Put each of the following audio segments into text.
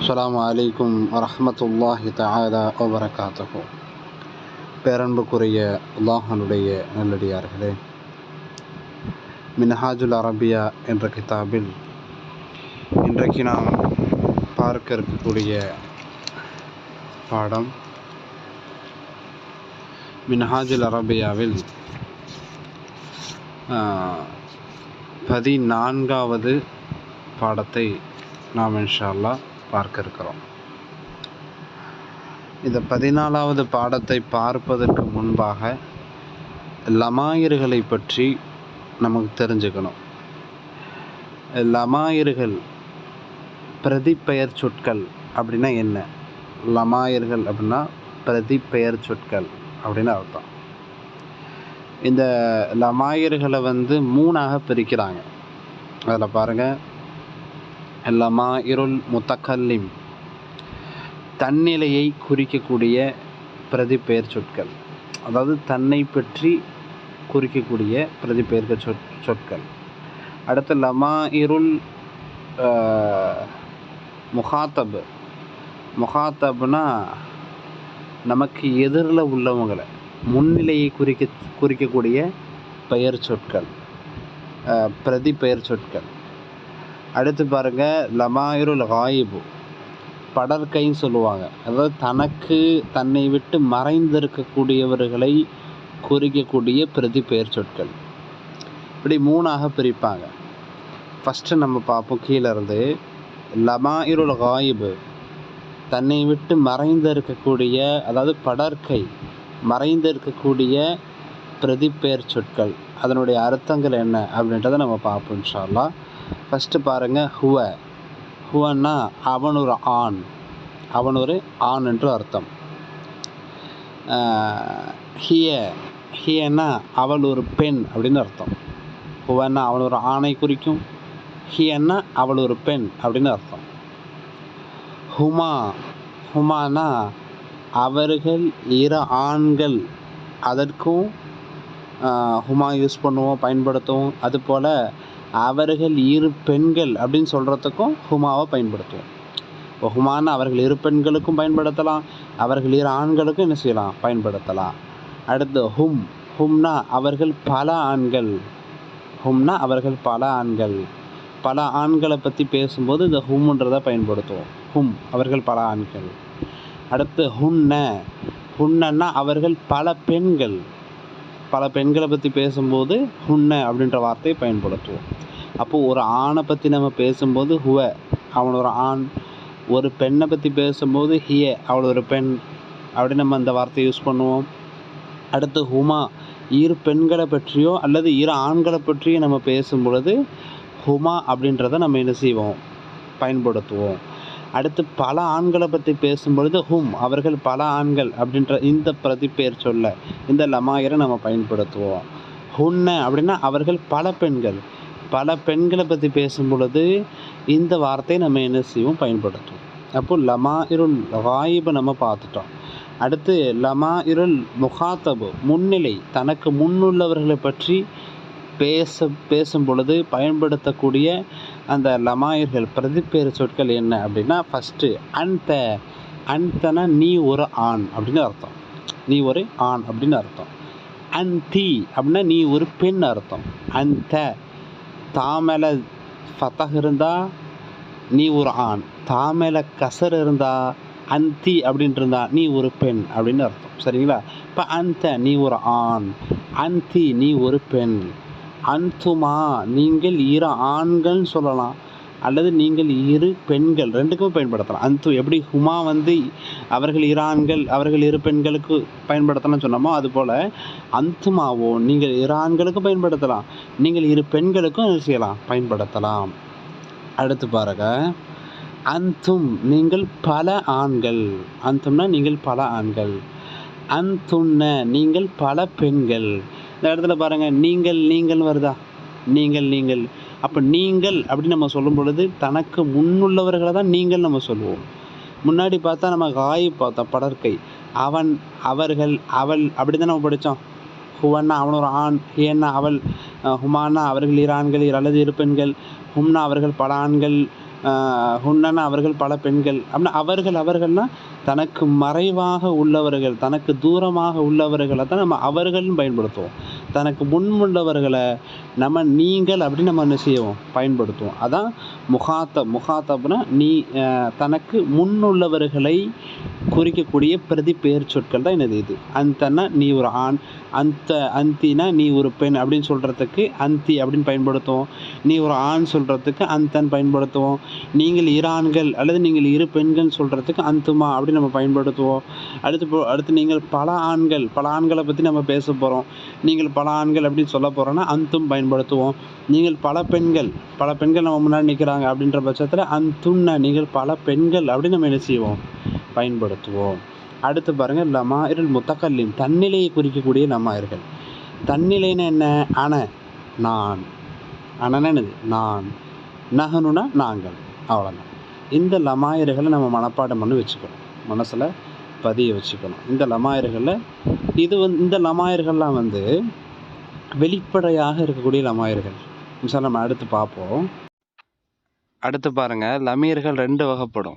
அஸ்லாம் வலைக்கும் வரமத்துல்லாஹி தஆலா வபரகாத்துஹு. பேரன்புக்குரிய அல்லாஹனுடைய நல்லடியார்களே மின்ஹாஜுல் அரபியா என்ற கிதாபில் இன்றைக்கு நாம் பார்க்க இருக்கக்கூடிய பாடம் மின்ஹாஜுல் அரபியாவில் பதினான்காவது பாடத்தை நாம் இன்ஷா அல்லாஹ் பார்க்க இருக்கிறோம். இந்த பதினாலாவது பாடத்தை பார்ப்பதற்கு முன்பாக லமாயிர்களை பற்றி நமக்கு தெரிஞ்சுக்கணும். லமாயிர்கள் பிரதிப்பெயர் சொற்கள் அப்படின்னா என்ன? லமாயிர்கள் அப்படின்னா பிரதிப்பெயர் சொற்கள் அப்படின்னு அர்த்தம். இந்த லமாயிர்களை வந்து மூணாக பிரிக்கிறாங்க. அதில் பாருங்கள் லமா இருள் முத்தக்கல்லிம். தன்னிலையை குறிக்கக்கூடிய பிரதிபெயர் சொற்கள். அதாவது தன்னை பற்றி குறிக்கக்கூடிய பிரதிபெயர்கள் சொற் சொற்கள். அடுத்து லமா இருள் முகாத்தப். முகாத்தப்னா நமக்கு எதிரில் உள்ளவங்களை முன்னிலையை குறிக்க குறிக்கக்கூடிய பெயர் சொற்கள். பிரதி பெயர் சொற்கள். அடுத்து பாருங்க லமாயிருல் காயிபு. படற்கைன்னு சொல்லுவாங்க. அதாவது தனக்கு தன்னை விட்டு மறைந்திருக்கக்கூடியவர்களை குறிக்கக்கூடிய பிரதிபெயர் சொற்கள். இப்படி மூணாக பிரிப்பாங்க. ஃபஸ்ட்டு நம்ம பார்ப்போம் கீழே இருந்து லமாயிருல் காயிபு. தன்னை விட்டு மறைந்து இருக்கக்கூடிய அதாவது படற்கை மறைந்து இருக்கக்கூடிய பிரதிபெயர் சொற்கள். அதனுடைய அர்த்தங்கள் என்ன அப்படின்றத நம்ம பார்ப்போம் இன்ஷா ஃபஸ்ட்டு பாருங்கள் ஹுவ. ஹுவன்னா அவன் ஒரு ஆண். அவன் ஒரு ஆண் என்று அர்த்தம். ஹிய. ஹியன்னா அவள் ஒரு பெண் அப்படின்னு அர்த்தம். ஹுவன்னா அவன் ஒரு ஆணை குறிக்கும். ஹியன்னா அவள் ஒரு பெண் அப்படின்னு அர்த்தம். ஹுமா. ஹுமானா அவர்கள் இரு ஆண்கள். அதற்கும் ஹுமா யூஸ் பண்ணுவோம் பயன்படுத்துவோம். அதுபோல் அவர்கள் இரு பெண்கள் அப்படின்னு சொல்கிறதுக்கும் ஹுமாவை பயன்படுத்துவோம். இப்போ ஹுமானா அவர்கள் இரு பெண்களுக்கும் பயன்படுத்தலாம் அவர்கள் இரு ஆண்களுக்கும் என்ன செய்யலாம்? பயன்படுத்தலாம். அடுத்து ஹும் ஹும்னா அவர்கள் பல ஆண்கள். ஹும்னா அவர்கள் பல ஆண்கள். பல ஆண்களை பற்றி பேசும்போது இந்த ஹும்ன்றதை பயன்படுத்துவோம். ஹும் அவர்கள் பல ஆண்கள். அடுத்து ஹுன்ன. ஹுன்னன்னா அவர்கள் பல பெண்கள். பல பெண்களை பற்றி பேசும்போது உன்னை அப்படின்ற வார்த்தையை பயன்படுத்துவோம். அப்போது ஒரு ஆணை பற்றி நம்ம பேசும்போது ஹுவ அவன் ஒரு ஆண். ஒரு பெண்ணை பற்றி பேசும்போது ஹிய அவள் ஒரு பெண். அப்படி நம்ம அந்த வார்த்தையை யூஸ் பண்ணுவோம். அடுத்து ஹுமா இரு பெண்களை பற்றியோ அல்லது இரு ஆண்களை பற்றியோ நம்ம பேசும் பொழுது ஹுமா அப்படின்றத நம்ம என்ன செய்வோம்? பயன்படுத்துவோம். அடுத்து பல ஆண்களை பற்றி பேசும்பொழுது ஹும் அவர்கள் பல ஆண்கள் அப்படின்ற இந்த பிரதிப்பெயர் சொல்ல இந்த லமாயரை நம்ம பயன்படுத்துவோம். ஹுன்ன அப்படின்னா அவர்கள் பல பெண்கள். பல பெண்களை பற்றி பேசும் பொழுது இந்த வார்த்தையை நம்ம என்ன செய்வோம்? பயன்படுத்துவோம். அப்போது லமா இருள் வாயிபை நம்ம பார்த்துட்டோம். அடுத்து லமா இருள் முகாத்தபு முன்னிலை தனக்கு முன்னுள்ளவர்களை பற்றி பேச பேசும் பொழுது பயன்படுத்தக்கூடிய அந்த லமாயர்கள் பிரதிப்பேறு சொற்கள் என்ன அப்படின்னா ஃபஸ்ட்டு அன்த அந்தனா நீ ஒரு ஆண் அப்படின்னு அர்த்தம். நீ ஒரு ஆண் அப்படின்னு அர்த்தம். அந்தி அப்படின்னா நீ ஒரு பெண் அர்த்தம். அந்த தாமல ஃபத்தஹ் இருந்தால் நீ ஒரு ஆண். தாமல கசர் இருந்தா அந்தி அப்படின்ட்டு இருந்தா நீ ஒரு பெண் அப்படின்னு அர்த்தம். சரிங்களா? இப்போ அந்த நீ ஒரு ஆண். அந்தி நீ ஒரு பெண். அந்துமா நீங்கள் இரு ஆண்கள்னு சொல்லலாம். அல்லது நீங்கள் இரு பெண்கள். ரெண்டுக்கும் பயன்படுத்தலாம். அந்து எப்படி ஹுமா வந்து அவர்கள் இரு ஆண்கள் அவர்கள் இரு பெண்களுக்கு பயன்படுத்தலாம்னு சொன்னோமோ அதுபோல் அந்துமாவோ நீங்கள் இரு ஆண்களுக்கும் பயன்படுத்தலாம். நீங்கள் இரு பெண்களுக்கும் என்ன செய்யலாம்? பயன்படுத்தலாம். அடுத்து பாருங்க. அந்தும் நீங்கள் பல ஆண்கள். அந்தும்னா நீங்கள் பல ஆண்கள். அந்துன்ன நீங்கள் பல பெண்கள். இந்த இடத்துல பாருங்க நீங்கள் நீங்கள் வருதா? நீங்கள் நீங்கள். அப்போ நீங்கள் அப்படின்னு நம்ம சொல்லும் பொழுது தனக்கு முன்னுள்ளவர்களை தான் நீங்கள் நம்ம சொல்லுவோம். முன்னாடி பார்த்தா நம்ம காய் பார்த்தோம் படற்கை. அவன் அவர்கள் அவள் அப்படி தான் நம்ம படித்தோம் ஹுவன்னா அவன் ஒரு ஆண் ஹியன்னா அவள் ஹுமானா அவர்கள் இரு ஆண்கள் இரு அல்லது இரு பெண்கள். ஹும்னா அவர்கள் பல ஆண்கள். ஹுன்னனா அவர்கள் பல பெண்கள். அப்படின்னா அவர்கள் அவர்கள்னா தனக்கு மறைவாக உள்ளவர்கள் தனக்கு தூரமாக உள்ளவர்களை தான் நம்ம அவர்கள்னு பயன்படுத்துவோம். தனக்கு முன் உள்ளவர்களை நம்ம நீங்கள் அப்படின்னு நம்ம என்ன செய்வோம்? பயன்படுத்துவோம். அதான் முகாத்தப் முகாத்தப்னா நீ தனக்கு முன்னுள்ளவர்களை குறிக்கக்கூடிய பிரதி பெயர் சொற்கள் தான் என்னது இது? அந்தன்னா நீ ஒரு ஆண் அந்த அந்தினா நீ ஒரு பெண் அப்படின்னு சொல்கிறதுக்கு அந்தி அப்படின்னு பயன்படுத்துவோம். நீ ஒரு ஆண் சொல்கிறதுக்கு அந்தன் பயன்படுத்துவோம். நீங்கள் இரு ஆண்கள் அல்லது நீங்கள் இரு பெண்கள் சொல்கிறதுக்கு அந்துமா அப்படின்னு நம்ம பயன்படுத்துவோம். அடுத்து போ- அடுத்து நீங்கள் பல ஆண்கள் பல ஆண்களை பற்றி நம்ம பேச போகிறோம் நீங்கள் பல ஆண்கள் அப்படின்னு சொல்ல போகிறோன்னா அந்தும் பயன்படுத்துவோம். நீங்கள் பல பெண்கள் பல பெண்கள் நம்ம முன்னாடி நிற்கிறாங்க அப்படின்ற பட்சத்தில் அந்துன்னா நீங்கள் பல பெண்கள் அப்படின்னு நம்ம என்ன செய்வோம்? பயன்படுத்துவோம் அடுத்து பாருங்கள் லமாயிரல் முத்தக்கல்லின் தன்னிலையை குறிக்கக்கூடிய லமாயிர்கள் தன்னிலைன்னா என்ன? அண நான். அனனா என்னது? நான். நகனுனா நாங்கள். அவ்வளோதான் இந்த லமாயிர்களை நம்ம மனப்பாடம் பண்ணி வச்சுக்கணும். மனசில் பதிய வச்சுக்கணும். இந்த லமாயிர்களில் இது வந்து இந்த லமாயிர்கள்லாம் வந்து வெளிப்படையாக இருக்கக்கூடிய லமாயிர்கள் சார் நம்ம அடுத்து பார்ப்போம். அடுத்து பாருங்கள் லமீர்கள் ரெண்டு வகைப்படும்.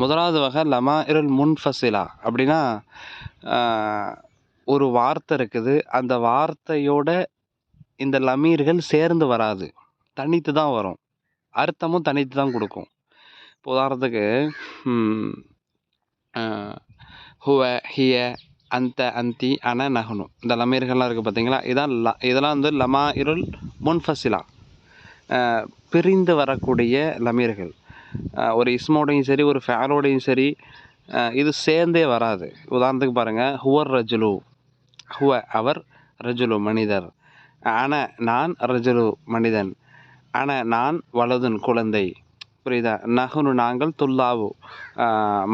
முதலாவது வகை லமா இருள் முன்ஃபசிலா. அப்படின்னா ஒரு வார்த்தை இருக்குது. அந்த வார்த்தையோட இந்த லமீர்கள் சேர்ந்து வராது. தனித்து தான் வரும். அர்த்தமும் தனித்து தான் கொடுக்கும். இப்போ உதாரணத்துக்கு ஹுவ ஹிய அந்த அந்தி அன நகனு இந்த லமீர்கள்லாம் இருக்குது பார்த்தீங்களா? இதான் ல இதெல்லாம் வந்து லமா இருள் முன்ஃபசிலா பிரிந்து வரக்கூடிய லமீர்கள். ஒரு இஸ்மோடையும் சரி ஒரு ஃபேரோடையும் சரி இது சேர்ந்தே வராது. உதாரணத்துக்கு பாருங்கள் ஹுவர் ரஜுலு. ஹுவ அவர் ரஜுலு மனிதர். அன நான் ரஜுலு மனிதன். அன நான் வலதுன் குழந்தை. புரியுதா? நகுனு நாங்கள் துல்லாவு.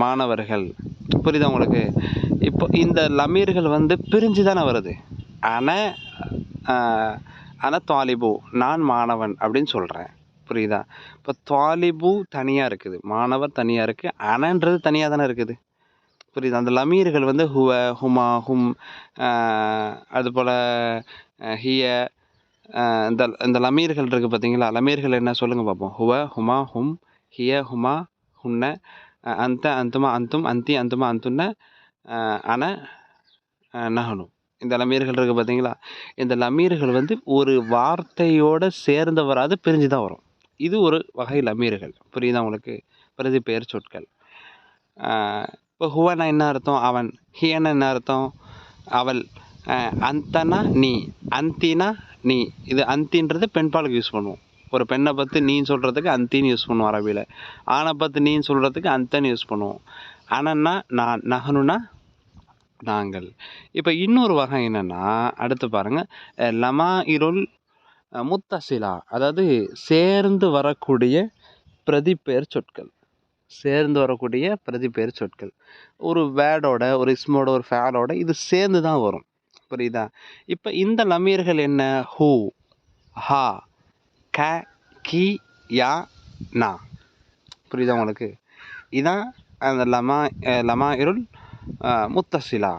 மாணவர்கள். புரியுதா உங்களுக்கு? இப்போ இந்த லமீர்கள் வந்து பிரிஞ்சு தானே வருது அன அன தாலிபு நான் மாணவன் அப்படின்னு சொல்கிறேன் புரியுதா? இப்போ தாலிபு தனியாக இருக்குது. மாணவர் தனியாக இருக்குது அனன்றது தனியாக தானே இருக்குது. புரியுது? அந்த லமீர்கள் வந்து ஹுவ ஹுமா ஹும் அதுபோல் ஹிய இந்த இந்த லமீர்கள் இருக்குது பார்த்தீங்களா லமீர்கள் என்ன சொல்லுங்கள் பார்ப்போம் ஹுவ ஹுமா ஹும் ஹிய ஹுமா ஹுன்ன அந்த அந்துமா அந்தும் அந்தி அந்துமா அந்துன்ன அன நகனும். நஹனு இந்த லமீர்கள் இருக்குது பார்த்தீங்களா இந்த லமீர்கள் வந்து ஒரு வார்த்தையோடு சேர்ந்து வராது பிரிஞ்சு தான் வரும். இது ஒரு வகையில் அமீர்கள். புரியுதா உங்களுக்கு? பிரதி பெயர் சொற்கள். இப்போ ஹுவனா என்ன அர்த்தம்? அவன் ஹியனா என்ன அர்த்தம்? அவள் அந்தனா நீ அந்தினா நீ. இது அந்தின்றது பெண்பாலுக்கு யூஸ் பண்ணுவோம். ஒரு பெண்ணை பற்றி நீன்னு சொல்கிறதுக்கு அந்தின்னு யூஸ் பண்ணுவோம் அரபியில். ஆணை பற்றி நீன்னு சொல்கிறதுக்கு அந்தன்னு யூஸ் பண்ணுவோம். அனன்னா நான் நகனுனா நாங்கள். இப்போ இன்னொரு வகை என்னென்னா அடுத்து பாருங்கள் லமா இருள் முத்தசிலா அதாவது சேர்ந்து வரக்கூடிய பிரதிப்பெயர் சொற்கள். சேர்ந்து வரக்கூடிய பிரதிப்பெயர் சொற்கள். ஒரு வேர்டோட ஒரு இஸ்மோட ஒரு ஃபேலோட இது சேர்ந்து தான் வரும். புரியுதா? இப்போ இந்த லமீர்கள் என்ன? ஹூ ஹா க கி யா நா. புரியுதா உங்களுக்கு? இதான் அந்த லமா லமா இருள் முத்தசிலா.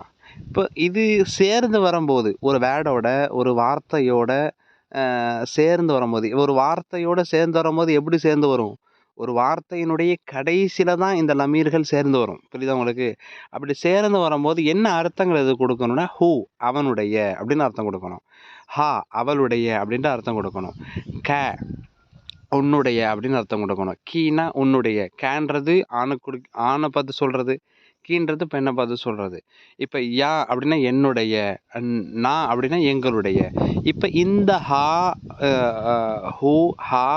இப்போ இது சேர்ந்து வரும்போது ஒரு வேர்டோட ஒரு வார்த்தையோட சேர்ந்து வரும்போது ஒரு வார்த்தையோடு சேர்ந்து வரும்போது எப்படி சேர்ந்து வரும்? ஒரு வார்த்தையினுடைய கடைசியில் தான் இந்த லமீர்கள் சேர்ந்து வரும். புரியுதா உங்களுக்கு? அப்படி சேர்ந்து வரும்போது என்ன அர்த்தங்கள் இது கொடுக்கணும்னா ஹூ அவனுடைய அப்படின்னு அர்த்தம் கொடுக்கணும். ஹா அவளுடைய அப்படின்ட்டு அர்த்தம் கொடுக்கணும். க உன்னுடைய அப்படின்னு அர்த்தம் கொடுக்கணும். கீனா உன்னுடைய. கேன்றது ஆணை கொடு ஆணை பார்த்து சொல்கிறது கீன்றது பெண்ணை பார்த்து சொல்கிறது இப்போ யா அப்படின்னா என்னுடைய நான் அப்படின்னா எங்களுடைய. இப்போ இந்த ஹா ஹூ ஹா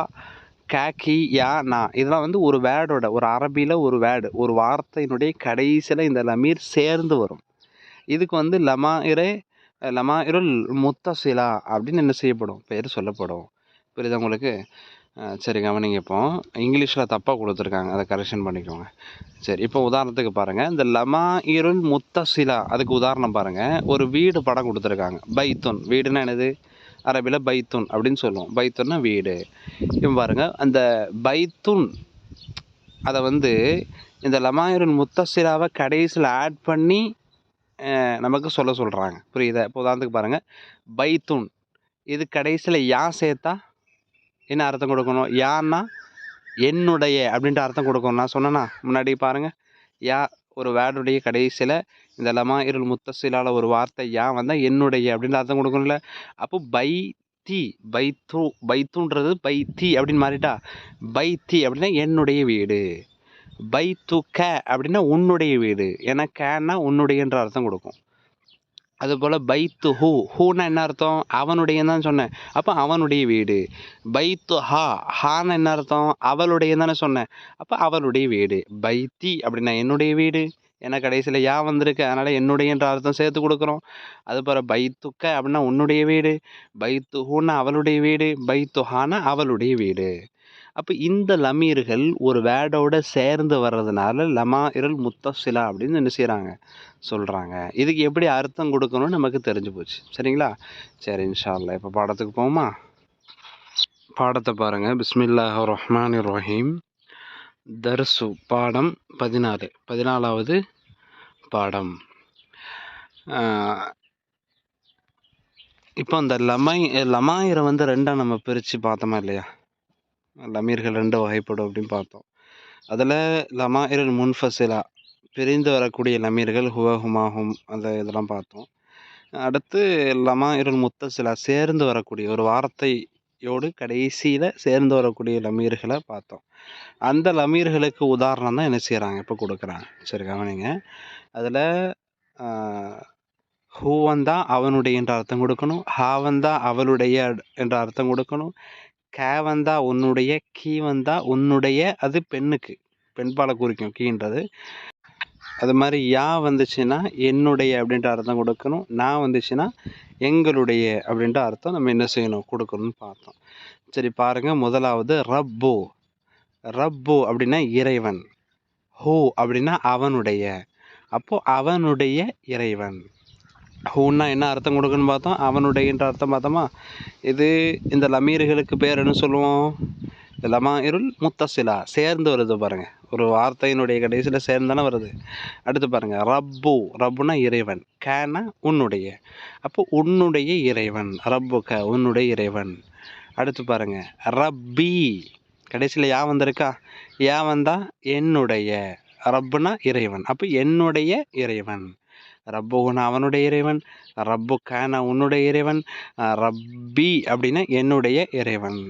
கே கி யா நா இதெல்லாம் வந்து ஒரு வேர்டோட ஒரு அரபியில் ஒரு வேர்டு ஒரு வார்த்தையினுடைய கடைசியில் இந்த லமீர் சேர்ந்து வரும். இதுக்கு வந்து லமா இரே லமா இருள் முத்தசிலா அப்படின்னு என்ன செய்யப்படும்? பெயர் சொல்லப்படும். புரியுதா உங்களுக்கு? சரி கவனிங்க இப்போ. இங்கிலீஷில் தப்பாக கொடுத்துருக்காங்க. அதை கரெக்ஷன் பண்ணிக்கோங்க. சரி இப்போ உதாரணத்துக்கு பாருங்கள் இந்த லமா இருள் முத்தசிலா அதுக்கு உதாரணம் பாருங்கள் ஒரு வீடு படம் கொடுத்துருக்காங்க. பைத்துன். வீடுன்னா என்னது? அரபியில் பைத்துன் அப்படின்னு சொல்லுவோம். பைத்துன்னா வீடு. இப்போ பாருங்கள் அந்த பைத்துன் அதை வந்து இந்த லமாயிருன் முத்தசிலாவை கடைசியில் ஆட் பண்ணி நமக்கு சொல்ல சொல்கிறாங்க புரியுதா? இப்போ உதாரணத்துக்கு பாருங்கள் பைத்துன். இது கடைசியில் யா சேர்த்தா? என்ன அர்த்தம் கொடுக்கணும்? யான்னா என்னுடைய அப்படின்ற அர்த்தம் கொடுக்கணும். நான் சொன்னேன்னா முன்னாடி பாருங்கள் யா ஒரு வேர்டுடைய கடைசியில் இந்த லமா இருள் முத்தசிலால் ஒரு வார்த்தை யா வந்தால் என்னுடைய அப்படின்ற அர்த்தம் கொடுக்கணும்ல. அப்போ பை தி பைத்து பைத்துன்றது பைத்தி அப்படின்னு மாறிட்டா. பைத்தி அப்படின்னா என்னுடைய வீடு. பைத்து க அப்படின்னா உன்னுடைய வீடு. ஏன்னா கேன்னா உன்னுடையன்ற அர்த்தம் கொடுக்கும். அதுபோல் பைத்து ஹூ ஹூனா என்ன அர்த்தம்? அவனுடையன்னு தான் சொன்னேன். அப்போ அவனுடைய வீடு. பைத்து ஹா ஹான்னு என்ன அர்த்தம்? அவளுடையன்னு தானே சொன்னேன். அப்போ அவளுடைய வீடு. பைத்தி அப்படின்னா என்னுடைய வீடு. ஏன்னா கடைசியில் யா வந்திருக்கு. அதனால் என்னுடையன்ற அர்த்தம் சேர்த்து கொடுக்குறோம். அதுபோல் பைத்துக்க அப்படின்னா உன்னுடைய வீடு. பைத்து ஹூன்னா அவளுடைய வீடு. பைத்து ஹானா அவளுடைய வீடு. அப்போ இந்த லமீர்கள் ஒரு வேர்டோட சேர்ந்து வர்றதுனால லமா முத்தசிலா அப்படின்னு என்ன செய்கிறாங்க சொல்கிறாங்க இதுக்கு எப்படி அர்த்தம் கொடுக்கணும்னு நமக்கு தெரிஞ்சு போச்சு. சரிங்களா? சரி இன்ஷால்லா இப்போ பாடத்துக்கு போவோமா? பாடத்தை பாருங்கள் பிஸ்மில்லாஹ் ரஹ்மான் ரஹீம். தர்சு பாடம் பதினாலு பதினாலாவது பாடம். இப்போ அந்த லமை லமாயிரை வந்து ரெண்டாக நம்ம பிரித்து பார்த்தோமா இல்லையா? லமீர்கள் ரெண்டு வகைப்படும் அப்படின்னு பார்த்தோம். அதில் லமாயிரல் முன்ஃபசிலா பிரிந்து வரக்கூடிய லமீர்கள் ஹுவ ஹுமாஹும் அந்த இதெல்லாம் பார்த்தோம். அடுத்து லமாயிரல் முத்தசிலா சேர்ந்து வரக்கூடிய ஒரு வார்த்தையோடு கடைசியில் சேர்ந்து வரக்கூடிய லமீர்களை பார்த்தோம். அந்த லமீர்களுக்கு உதாரணம் தான் என்ன செய்கிறாங்க இப்போ கொடுக்குறாங்க. சரி கவனிங்க. அதில் ஹூவந்தா அவனுடைய என்ற அர்த்தம் கொடுக்கணும். ஹாவந்தா அவளுடைய என்ற அர்த்தம் கொடுக்கணும். கே வந்தா உன்னுடைய கீ வந்தா உன்னுடைய அது பெண்ணுக்கு. பெண்பாலை குறிக்கும் கீன்றது. அது மாதிரி யா வந்துச்சுன்னா என்னுடைய அப்படின்ற அர்த்தம் கொடுக்கணும். நான் வந்துச்சுன்னா எங்களுடைய அப்படின்ற அர்த்தம் நம்ம என்ன செய்யணும்? கொடுக்கணும்னு பார்த்தோம். சரி பாருங்கள் முதலாவது ரப்பு. ரப்பு அப்படின்னா இறைவன். ஹூ அப்படின்னா அவனுடைய. அப்போது அவனுடைய இறைவன். ஹூன்னா என்ன அர்த்தம் கொடுக்குன்னு பார்த்தோம். அவனுடையன்ற அர்த்தம் பார்த்தோமா? இது இந்த லமீர்களுக்கு பேர் என்ன சொல்லுவோம்? லமா இருள் முத்தசிலா சேர்ந்து வருது பாருங்கள் ஒரு வார்த்தையினுடைய கடைசியில் சேர்ந்தானே வருது. அடுத்து பாருங்கள் ரப்பு ரப்புனா இறைவன். கேனா உன்னுடைய. அப்போ உன்னுடைய இறைவன் ரப்பு க உன்னுடைய இறைவன். அடுத்து பாருங்கள் ரப்பி. கடைசியில் யா வந்திருக்கா? யா வந்தா என்னுடைய. ரப்புனா இறைவன். அப்போ என்னுடைய இறைவன். ரப்புகுனா அவனுடைய இறைவன் ரப்பு கானா உன்னுடைய இறைவன் ரப்பி அப்படின்னா என்னுடைய இறைவன்.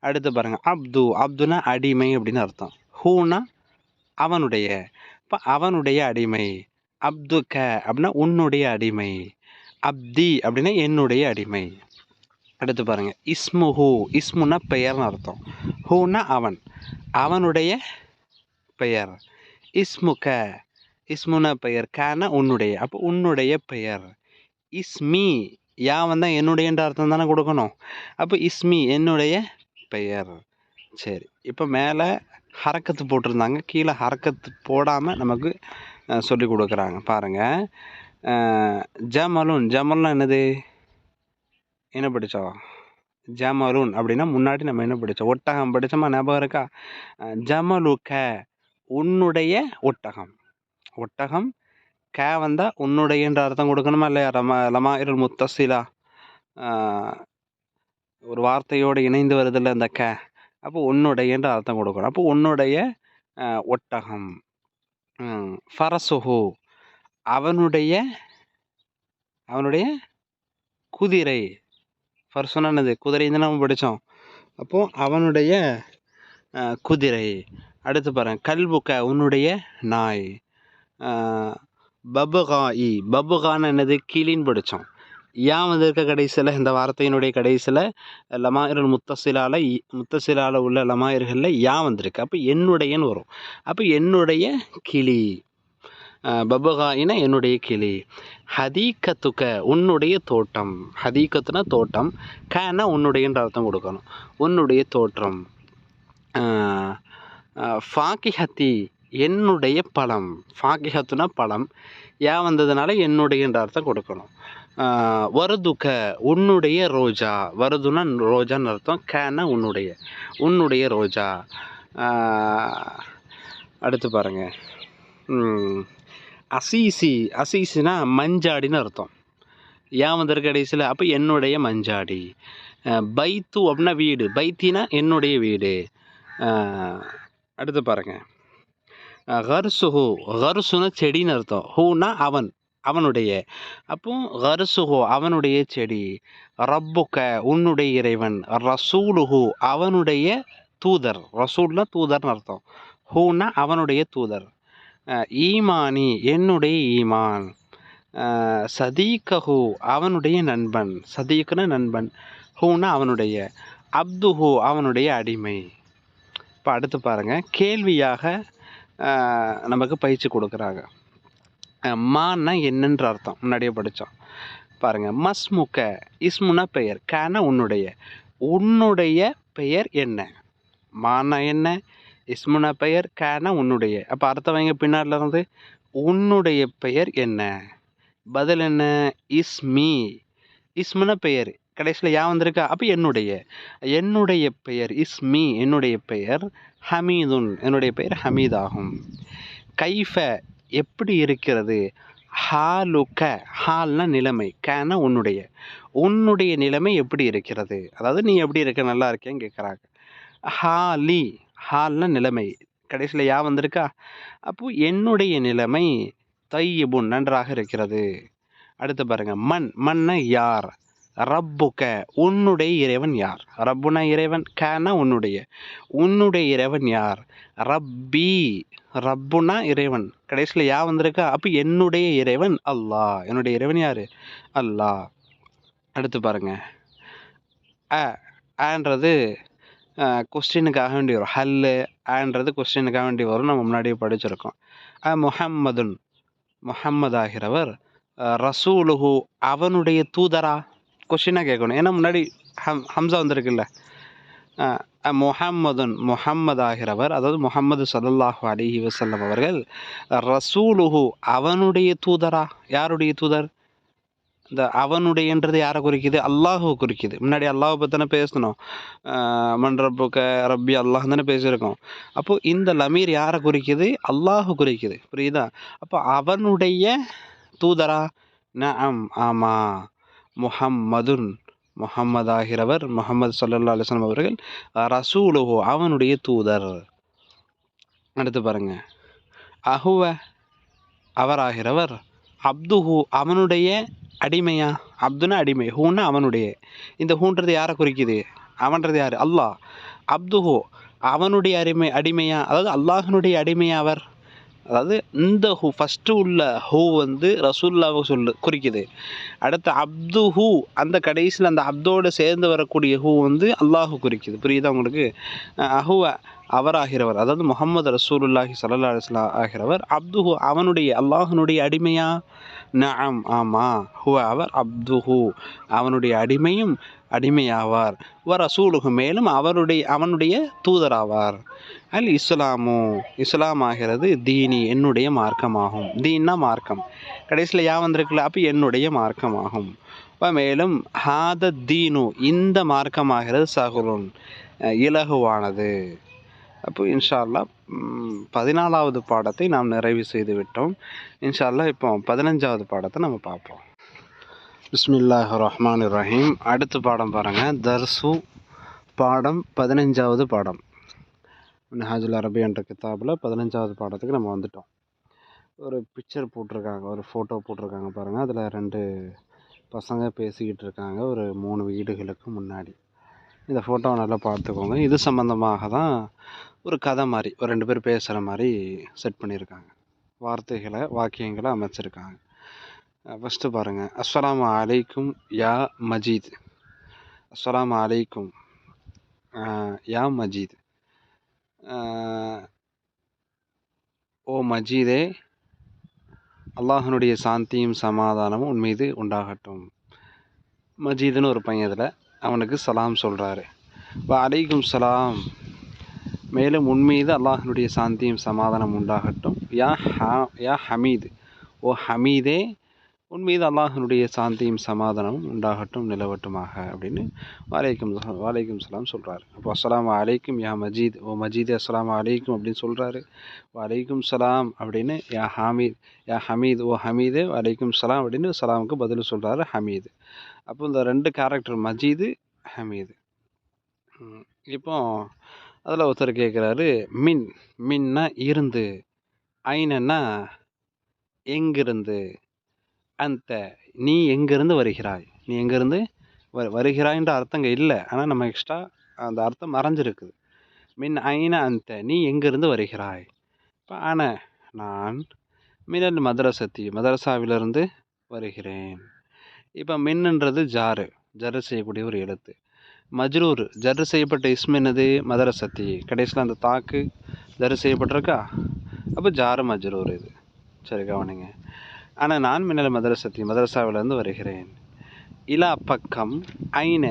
அடுத்து பாருங்கள் அப்து அப்துனா அடிமை அப்படின்னு அர்த்தம். ஹூனா அவனுடைய. இப்போ அவனுடைய அடிமை. அப்து க அப்படின்னா உன்னுடைய அடிமை. அப்தி அப்படின்னா என்னுடைய அடிமை. அடுத்து பாருங்க இஸ்முஹு. இஸ்முன்னா பெயர்னு அர்த்தம். ஹூனா அவன். அவனுடைய பெயர். இஸ்முக. இஸ்முனா பெயர். கான உன்னுடைய. அப்போ உன்னுடைய பெயர். இஸ்மி யா வந்தால் என்னுடையன்ற அர்த்தம் தானே கொடுக்கணும். அப்போ இஸ்மி என்னுடைய பெயர். சரி. இப்போ மேலே ஹரக்கத்து போட்டிருந்தாங்க. கீழே ஹரக்கத்து போடாமல் நமக்கு சொல்லி கொடுக்குறாங்க. பாருங்கள் ஜமலுன். ஜமல்னா என்னது? என்ன படித்தோம் ஜமலுன் அப்படின்னா முன்னாடி நம்ம என்ன படித்தோம் ஒட்டகம். படித்தோமா ஞாபகம் இருக்கா? ஜமலுக. உன்னுடைய ஒட்டகம். ஒட்டகம் கே வந்தால் உன்னுடையன்ற அர்த்தம் கொடுக்கணுமா இல்லையா? ரமா லமா இருள் முத்தசிலா ஒரு வார்த்தையோடு இணைந்து வருதில்ல இந்த கே. அப்போ உன்னுடையன்ற அர்த்தம் கொடுக்கணும். அப்போ உன்னுடைய ஒட்டகம். ஃபரசுஹு. அவனுடைய அவனுடைய குதிரை. ஃபர்சுனானது குதிரை தான் நம்ம படித்தோம் அப்போது அவனுடைய குதிரை. அடுத்து பாருங்க. கல்புக்க உன்னுடைய நாய். பபுகாயி. பபுகான்னு என்னது? கிளின்னு படித்தோம் ஏன் வந்திருக்க கடைசியில் இந்த வார்த்தையினுடைய கடைசியில் லமாயிரல் முத்தசிலால முத்தசிலால் உள்ள லமாயிர்களில் யா வந்திருக்கு. அப்போ என்னுடையன்னு வரும். அப்போ என்னுடைய கிளி. பபுகாயினா என்னுடைய கிளி. ஹதீக்கத்துக்க உன்னுடைய தோட்டம். ஹதீக்கத்துனா தோட்டம். கேனா உன்னுடையன்ற அர்த்தம் கொடுக்கணும். உன்னுடைய தோற்றம். ஃபாக்கிஹத்தி. என்னுடைய பழம் ஃபாக்கிஹத்துனா பழம் ஏன் வந்ததுனால என்னுடையன்ற அர்த்தம் கொடுக்கணும். வருதுக்க உன்னுடைய ரோஜா. வருதுன்னா ரோஜான்னு அர்த்தம் கேனா உன்னுடைய உன்னுடைய ரோஜா. அடுத்து பாருங்கள் அசீசி அசீசினா மஞ்சாடின்னு அர்த்தம். ஏன் வந்திருக்க கடைசியில்? அப்போ என்னுடைய மஞ்சாடி. பைத்து அப்படின்னா வீடு. பைத்தினா என்னுடைய வீடு. அடுத்து பாருங்கள் கர்சுஹு ஹர்சுன செடின்னு அர்த்தம். ஹூனா அவன் அவனுடைய. அப்போ கர்சுஹு அவனுடைய செடி. ரப்புக்க உன்னுடைய இறைவன். ரசூலுஹு அவனுடைய தூதர். ரசூல்னா தூதர்னு அர்த்தம். ஹூனா அவனுடைய தூதர். ஈமானி என்னுடைய ஈமான். அஹ், அவனுடைய நண்பன். சதீக்குன நண்பன். ஹூனா அவனுடைய. அப்துஹு அவனுடைய அடிமை. இப்போ அடுத்து பாருங்கள் கேள்வியாக நமக்கு பயிற்சி கொடுக்குறாங்க. மான்னா என்னன்ற அர்த்தம். முன்னாடியே படித்தோம் பாருங்கள் மஸ்முக்க இஸ்முனா பெயர். கன உன்னுடைய. உன்னுடைய பெயர் என்ன? மானா என்ன? இஸ்முனா பெயர் கன உன்னுடைய. அப்போ அர்த்தம் வைங்க பின்னாடில இருந்து? உன்னுடைய பெயர் என்ன? பதில் என்ன? இஸ்மி இஸ்முனா பெயர். கடைசியில் யா வந்திருக்கா? அப்போ என்னுடைய. என்னுடைய பெயர் இஸ்மி என்னுடைய பெயர் ஹமீதுன். என்னுடைய பெயர் ஹமீத் ஆகும் கைஃப எப்படி இருக்கிறது? ஹாலுக்க ஹால்னா நிலைமை கேன உன்னுடைய. உன்னுடைய நிலைமை எப்படி இருக்கிறது? அதாவது நீ எப்படி இருக்க நல்லா இருக்கேன்னு கேட்குறாங்க ஹாலி ஹால்னா நிலைமை. கடைசியில் யா வந்திருக்கா? அப்போ என்னுடைய நிலைமை தையபுன் நன்றாக இருக்கிறது. அடுத்து பாருங்கள் மண் மண்ணை யார்? ரப்புக உன்னுடைய இறைவன் யார்? ரப்புனா இறைவன் கேனா உன்னுடைய. உன்னுடைய இறைவன் யார்? ரப்பி. ரப்புனா இறைவன். கடைசியில் யா வந்திருக்கா? அப்போ என்னுடைய இறைவன் அல்லாஹ். என்னுடைய இறைவன் யார்? அல்லாஹ். அடுத்து பாருங்க. அ ஆன்றது கொஸ்டினுக்காக வேண்டி வரும். ஹல்லு ஆன்றது கொஸ்டினுக்காக வேண்டி வரும். நம்ம முன்னாடியே படிச்சிருக்கோம். அ முஹம்மதுன். முஹம்மது ஆகிறவர் ரசூலுஹு அவனுடைய தூதரா? கொஷினாக கேட்கணும். ஏன்னா முன்னாடி ஹம் ஹம்சா வந்திருக்குல்ல. முஹம்மதுன் முஹம்மது ஆகிறவர் அதாவது முஹம்மது சல்லாஹு அலிஹி வசல்லம் அவர்கள் ரசூலுஹு அவனுடைய தூதரா? யாருடைய தூதர்? இந்த அவனுடையன்றது யாரை குறிக்குது? அல்லாஹுவை குறிக்குது. முன்னாடி அல்லாஹை பற்றின பேசணும். மன்றப்புக்க ரப்பி அல்லாஹ் தானே பேசியிருக்கோம். அப்போது இந்த லமீர் யாரை குறிக்குது? அல்லாஹு குறிக்குது. புரியுதா? அப்போ அவனுடைய தூதரா? ஆம். ஆமாம் முஹம்மதுன் முஹம்மது ஆகிறவர் முஹம்மது சல்லா அலிஸ்லாம் அவர்கள் ரசூலுஹோ அவனுடைய தூதர். அடுத்து பாருங்க. அஹுவ அவராகிறவர் அப்துஹு அவனுடைய அடிமையா? அப்துனா அடிமை ஹூன்னா அவனுடைய. இந்த ஹூன்றது யாரை குறிக்குது? அவன்றது யார்? அல்லாஹ். அப்துஹு அவனுடைய அடிமை அடிமையா? அதாவது அல்லாஹனுடைய அடிமையா அவர்? அதாவது இந்த ஹூ ஃபஸ்ட்டு உள்ள ஹூ வந்து ரசூல்லாவை சொல்லு குறிக்குது. அடுத்து அப்து ஹூ அந்த கடைசியில் அந்த அப்தோடு சேர்ந்து வரக்கூடிய ஹூ வந்து அல்லாஹு குறிக்குது. புரியுதா உங்களுக்கு? அஹுவ அவர் அவராகிறவர் அதாவது முகமது ரசூலுல்லாஹி சல்லா அலைஹி ஆகிறவர் அப்துஹு அவனுடைய அல்லாஹனுடைய அடிமையா? நஅம் ஆமாம் ஹுவ அவர் அப்துஹு அவனுடைய அடிமையும் அடிமையாவார். வ ரசூலுஹு மேலும் அவருடைய அவனுடைய தூதராவார். அல் இஸ்லாமு இஸ்லாம் ஆகிறது தீனி என்னுடைய மார்க்கமாகும். தீன்னா மார்க்கம். கடைசியில் யா வந்திருக்குல்ல அப்போ என்னுடைய மார்க்கமாகும். இப்போ மேலும் ஹாத தீனு இந்த மார்க்கமாகிறது சகுலுன் இலகுவானது. அப்போ இன்ஷால்லா பதினாலாவது பாடத்தை நாம் நிறைவு செய்து விட்டோம் இன்ஷா இப்போ பதினஞ்சாவது பாடத்தை நம்ம பார்ப்போம். பிஸ்மில்லாஹ் ரஹ்மான் ரஹீம் அடுத்த பாடம் பாருங்கள் தர்சு பாடம் பதினஞ்சாவது பாடம். நஹாஜுல் அரபி என்ற கிதாபில் பதினஞ்சாவது பாடத்துக்கு நம்ம வந்துட்டோம். ஒரு பிக்சர் போட்டிருக்காங்க. ஒரு ஃபோட்டோ போட்டிருக்காங்க பாருங்கள் அதில் ரெண்டு பசங்க பேசிக்கிட்டு இருக்காங்க. ஒரு மூணு வீடுகளுக்கு முன்னாடி. இந்த ஃபோட்டோவை நல்லா பார்த்துக்கோங்க. இது சம்மந்தமாக தான் ஒரு கதை மாதிரி ஒரு ரெண்டு பேர் பேசுகிற மாதிரி செட் பண்ணியிருக்காங்க. வார்த்தைகளை வாக்கியங்களை அமைச்சிருக்காங்க. ஃபஸ்ட்டு பாருங்கள் அஸ்ஸலாம் அலைக்கும் யா மஜீத். அஸ்ஸலாம் அலைக்கும் யா மஜீத். ஓ மஜீதே அல்லாஹனுடைய சாந்தியும் சமாதானமும் உன் மீது உண்டாகட்டும். மஜீதுன்னு ஒரு பையன் இதில் அவனுக்கு சலாம் சொல்கிறாரு இப்போ அலைக்கும் சலாம். மேலும் உன் மீது அல்லாஹனுடைய சாந்தியும் சமாதானம் உண்டாகட்டும். யா ஹா யா ஹமீது. ஓ ஹமீதே உன் மீது அல்லாஹனுடைய சாந்தியும் சமாதானமும் உண்டாகட்டும் நிலவட்டுமாக அப்படின்னு வாலைக்கும் வாலைக்கும் சலாம் சொல்கிறாரு அப்போ அஸ்லாம் அலைக்கும் யா மஜீத். ஓ மஜீத் அஸ்லாம் அலைக்கும் அப்படின்னு சொல்கிறாரு வலைக்கும் சலாம் அப்படின்னு யா ஹமீத். யா ஹமீத் ஓ ஹமீது வலைக்கும் சலாம் அப்படின்னு சலாமுக்கு பதில் சொல்கிறாரு ஹமீது. அப்போ இந்த ரெண்டு கேரக்டர் மஜீது ஹமீது. இப்போ அதில் ஒருத்தர் கேட்குறாரு மின் மின்னா இருந்து ஐனன்னா எங்கிருந்து? அந்த நீ எங்கேருந்து வருகிறாய்? நீ எங்கேருந்து வ வருகிறாய்ன்ற அர்த்தம் இங்கே இல்லை. ஆனால் நம்ம எக்ஸ்ட்ரா அந்த அர்த்தம் மறைஞ்சிருக்குது. மின் ஐன அந்த நீ எங்கேருந்து வருகிறாய்? இப்போ ஆன நான் மினல் மதரசத்தி மதரசாவிலிருந்து வருகிறேன். இப்போ மின்னுன்றது ஜாரு ஜரு செய்யக்கூடிய ஒரு எழுத்து. மஜ்ரூர் ஜரு செய்யப்பட்ட இஸ்ம் என்னது? மதரசத்தி. கடைசியில் அந்த தாக்கு ஜரு செய்யப்பட்டிருக்கா? அப்போ ஜாரு மஜ்ரூர் இது. சரி கவனிங்க. ஆனால் நான் மின்னல் மதரசத்தி மதரசாவிலிருந்து வருகிறேன். இலா பக்கம் ஐன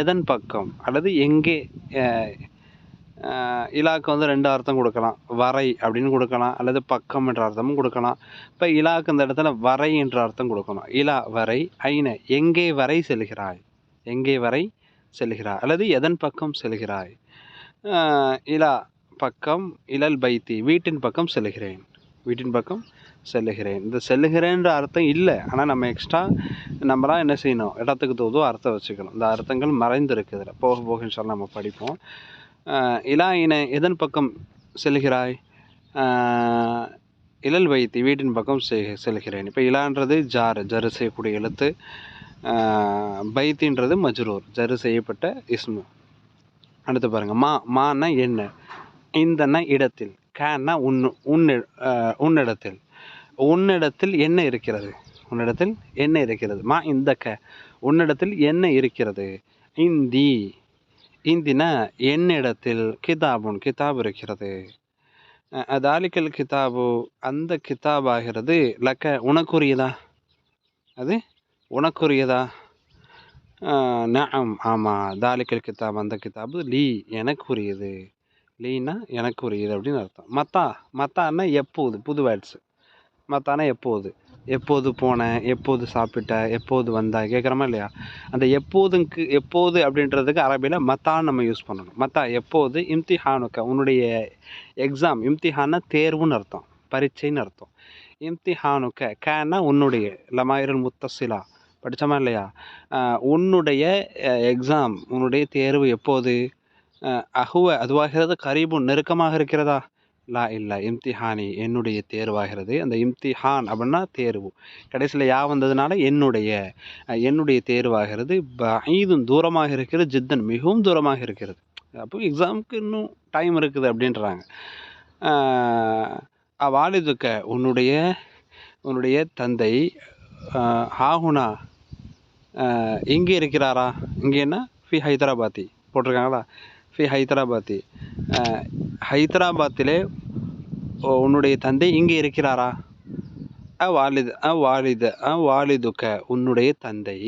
எதன் பக்கம் அல்லது எங்கே இலாக்கு வந்து ரெண்டு அர்த்தம் கொடுக்கலாம். வரை அப்படின்னு கொடுக்கலாம் அல்லது பக்கம் என்ற அர்த்தமும் கொடுக்கலாம். இப்போ இலாக்கு இந்த இடத்துல வரை என்ற அர்த்தம் கொடுக்கணும். இலா வரை ஐன எங்கே வரை செல்கிறாய்? எங்கே வரை செல்கிறாய்? அல்லது எதன் பக்கம் செல்கிறாய்? இலா பக்கம் இலல் பைத்தி வீட்டின் பக்கம் செல்கிறேன். வீட்டின் பக்கம் செல்லுகிறேன். இந்த செல்லுகிறேன்ற அர்த்தம் இல்லை. ஆனால் நம்ம எக்ஸ்ட்ரா நம்மளாம் என்ன செய்யணும்? இடத்துக்கு தோதோ அர்த்தம் வச்சுக்கணும். இந்த அர்த்தங்கள் மறைந்திருக்கு இதில் போக போக சொல்ல நம்ம படிப்போம். இலா இன எதன் பக்கம் செல்கிறாய் இழல் வைத்தி வீட்டின் பக்கம் செல்கிறேன் இப்போ இலான்றது ஜார். ஜரு செய்யக்கூடிய எழுத்து. பைத்தின்றது மஜ்ரூர். ஜரு செய்யப்பட்ட இஸ்மு. அடுத்து பாருங்கள் மா மான்னா என்ன? இந்தன இடத்தில். கேன்னா உன் உன் உன்னிடத்தில். உன்னிடத்தில் என்ன இருக்கிறது? உன்னிடத்தில் என்ன இருக்கிறது? மா இந்த க. உன்னிடத்தில் என்ன இருக்கிறது? இந்தி. இந்தினா என்னிடத்தில் கிதாபுன் கிதாப் இருக்கிறது. தாலிக்கல் கிதாபு அந்த கிதாப் ஆகிறது லக்க உனக்குரியதா? அது உனக்குரியதா? நம் ஆமாம் தாலிக்கல் கிதாப் அந்த கிதாபு லீ எனக்குரியது. லீனா எனக்குரியது அப்படின்னு அர்த்தம். மத்தா மத்தான்னா எப்போது? புது வேர்ட்ஸு மத்தானா எப்போது? எப்போது போனேன் எப்போது சாப்பிட்ட எப்போது வந்தா கேட்குறமா இல்லையா? அந்த எப்போதுக்கு எப்போது அப்படின்றதுக்கு அரபியில் மத்தான்னு நம்ம யூஸ் பண்ணணும். மத்தா எப்போது? இம்திஹானுக்க உன்னுடைய எக்ஸாம் இம்திஹான்னா தேர்வுன்னு அர்த்தம். பரீட்சைன்னு அர்த்தம். இம்திஹானுக்க கேன்னா உன்னுடைய லமாயிரல் முத்தசிலா படித்தோமா இல்லையா? உன்னுடைய எக்ஸாம் உன்னுடைய தேர்வு எப்போது? அஹுவ அதுவாகிறது கரீபுன் நெருக்கமாக இருக்கிறதா? லா இல்லை. இம்திஹானி என்னுடைய தேர்வாகிறது. அந்த இம்திஹான் அப்படின்னா தேர்வு. கடைசியில் யா வந்ததுனால என்னுடைய என்னுடைய தேர்வாகிறது. ஐதும் தூரமாக இருக்கிறது ஜித்தன் மிகவும் தூரமாக இருக்கிறது. அப்போ எக்ஸாமுக்கு இன்னும் டைம் இருக்குது அப்படின்றாங்க. வாலிதுக்க உன்னுடைய உன்னுடைய தந்தை ஹாகுனா இங்கே இருக்கிறாரா? இங்கேன்னா ஃபி ஹைதராபாத்தி. போட்டிருக்காங்களா? ஃபி ஹைதராபாத்தி ஹைதராபாத்திலே உன்னுடைய தந்தை இங்கே இருக்கிறாரா? அ வாலிது அ வாலிது அ வாலிதுக்க உன்னுடைய தந்தை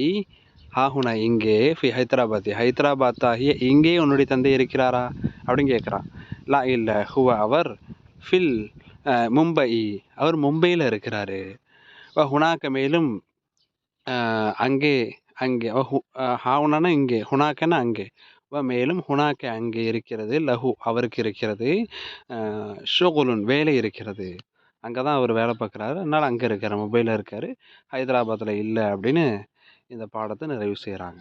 ஆகுனா இங்கே ஃபி ஹைதராபாத்தி ஹைதராபாத் ஆகிய இங்கே உன்னுடைய தந்தை இருக்கிறாரா? அப்படின்னு கேட்குறான் லா இல்லை ஹுவ அவர் ஃபில் மும்பை. அவர் மும்பையில் இருக்கிறாரு. ஹுனாக்க மேலும் அங்கே அங்கே. ஹாவுனானா இங்கே ஹுனாக்கன்னா அங்கே. மேலும் ஹுனாக்க அங்கே இருக்கிறது லஹு அவருக்கு இருக்கிறது ஷோகுலுன் வேலை இருக்கிறது. அங்கே தான் அவர் வேலை பார்க்குறாரு. அதனால் அங்கே இருக்கார் மொபைலில் இருக்கார். ஹைதராபாத்தில் இல்லை அப்படின்னு இந்த பாடத்தை நிறைவு செய்கிறாங்க